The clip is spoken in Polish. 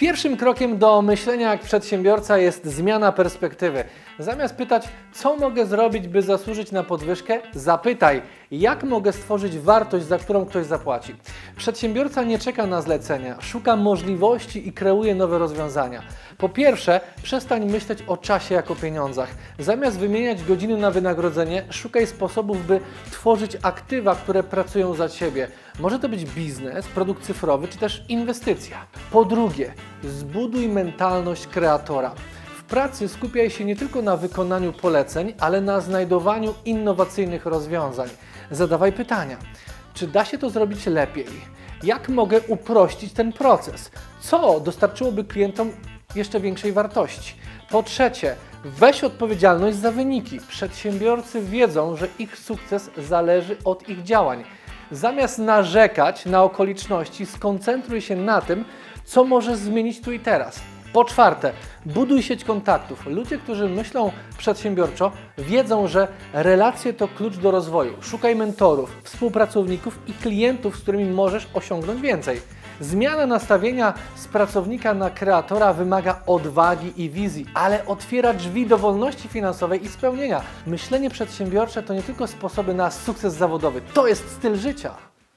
Pierwszym krokiem do myślenia jak przedsiębiorca jest zmiana perspektywy. Zamiast pytać, co mogę zrobić, by zasłużyć na podwyżkę, zapytaj, jak mogę stworzyć wartość, za którą ktoś zapłaci. Przedsiębiorca nie czeka na zlecenia, szuka możliwości i kreuje nowe rozwiązania. Po pierwsze, przestań myśleć o czasie jako pieniądzach. Zamiast wymieniać godziny na wynagrodzenie, szukaj sposobów, by tworzyć aktywa, które pracują za Ciebie. Może to być biznes, produkt cyfrowy czy też inwestycja. Po drugie, zbuduj mentalność kreatora. W pracy skupiaj się nie tylko na wykonaniu poleceń, ale na znajdowaniu innowacyjnych rozwiązań. Zadawaj pytania. Czy da się to zrobić lepiej? Jak mogę uprościć ten proces? Co dostarczyłoby klientom jeszcze większej wartości? Po trzecie, weź odpowiedzialność za wyniki. Przedsiębiorcy wiedzą, że ich sukces zależy od ich działań. Zamiast narzekać na okoliczności, skoncentruj się na tym, co możesz zmienić tu i teraz. Po czwarte, buduj sieć kontaktów. Ludzie, którzy myślą przedsiębiorczo, wiedzą, że relacje to klucz do rozwoju. Szukaj mentorów, współpracowników i klientów, z którymi możesz osiągnąć więcej. Zmiana nastawienia z pracownika na kreatora wymaga odwagi i wizji, ale otwiera drzwi do wolności finansowej i spełnienia. Myślenie przedsiębiorcze to nie tylko sposoby na sukces zawodowy, to jest styl życia.